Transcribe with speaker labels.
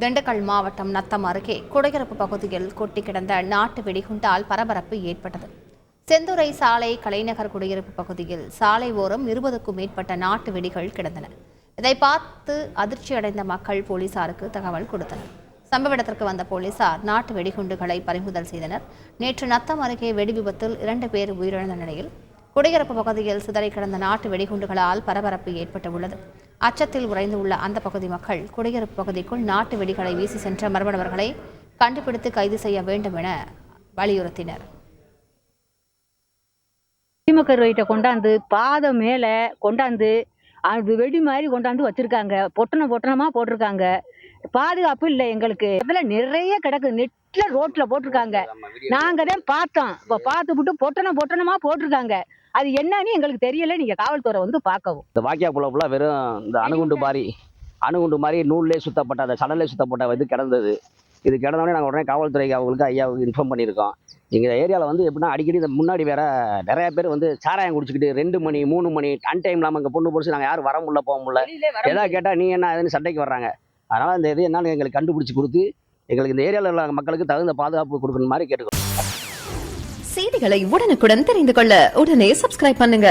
Speaker 1: திண்டுக்கல் மாவட்டம் நத்தம் அருகே குடியிருப்பு பகுதியில் கொட்டி கிடந்த நாட்டு வெடிகுண்டால் பரபரப்பு ஏற்பட்டது. செந்துறை சாலை கலைநகர் குடியிருப்பு பகுதியில் சாலை ஓரம் இருபதுக்கும் மேற்பட்ட நாட்டு வெடிகள் கிடந்தன. இதை பார்த்து அதிர்ச்சியடைந்த மக்கள் போலீசாருக்கு தகவல் கொடுத்தனர். சம்பவ இடத்திற்கு வந்த போலீசார் நாட்டு வெடிகுண்டுகளை பறிமுதல் செய்தனர். நேற்று நத்தம் அருகே வெடி விபத்தில் இரண்டு பேர் உயிரிழந்த நிலையில் குடியிருப்பு பகுதியில் சிதறி கிடந்த நாட்டு வெடிகுண்டுகளால் பரபரப்பு ஏற்பட்டுள்ளது. அச்சத்தில் உறைந்து உள்ள அந்த பகுதி மக்கள் குடியிருப்பு பகுதிக்குள் நாட்டு வெடிகளை வீசி சென்ற மர்ம கண்டுபிடித்து கைது செய்ய வேண்டும் என வலியுறுத்தினர்.
Speaker 2: திமுக ரைட்டை கொண்டாந்து பாதம் மேலே கொண்டாந்து அது வெடி மாதிரி கொண்டாந்து வச்சிருக்காங்க. பொட்டணம் பொட்டணமா போட்டிருக்காங்க. பாதுகாப்பு இல்லை எங்களுக்கு. அதில் நிறைய கிடக்கு. நெட்டில் ரோட்டில் போட்டிருக்காங்க. நாங்கள் தான் பார்த்தோம். இப்போ பார்த்துவிட்டு பொட்டணம் பொட்டணமா போட்டிருக்காங்க. அது என்னன்னு எங்களுக்கு தெரியல. நீங்கள் காவல்துறை வந்து பார்க்கவும்.
Speaker 3: இந்த வாக்கியா புள்ள ஃபுல்லாக வெறும் இந்த அணுகுண்டு மாதிரி அணுகுண்டு மாதிரி நூல்லே சுத்தப்பட்ட அந்த சடலே சுத்தப்பட்ட இது கிடந்தது. இது கிடந்தோடனே நாங்கள் உடனே காவல்துறைக்கு அவங்களுக்கு ஐயாவுக்கு இன்ஃபார்ம் பண்ணியிருக்கோம். எங்கள் ஏரியாவில் வந்து எப்படின்னா அடிக்கடி இந்த முன்னாடி வேற நிறைய பேர் வந்து சாராயம் குடிச்சிக்கிட்டு ரெண்டு மணி மூணு மணி அன் டைம் இல்லாமல் இங்கே பொண்ணு பிடிச்சி நாங்கள் யாரும் வர முடியல போக முடியல. எதாவது கேட்டால் நீ என்ன அதுன்னு சண்டைக்கு வர்றாங்க. அதனால் இந்த இது என்னன்னு எங்களுக்கு கண்டுபிடிச்சி கொடுத்து எங்களுக்கு இந்த ஏரியாவில் உள்ள மக்களுக்கு தகுந்த பாதுகாப்பு கொடுக்கணும் மாதிரி கேட்டுக்கோம்
Speaker 4: செய்திகளை உடனுக்குடன் தெரிந்து கொள்ள உடனே சப்ஸ்கிரைப் பண்ணுங்க.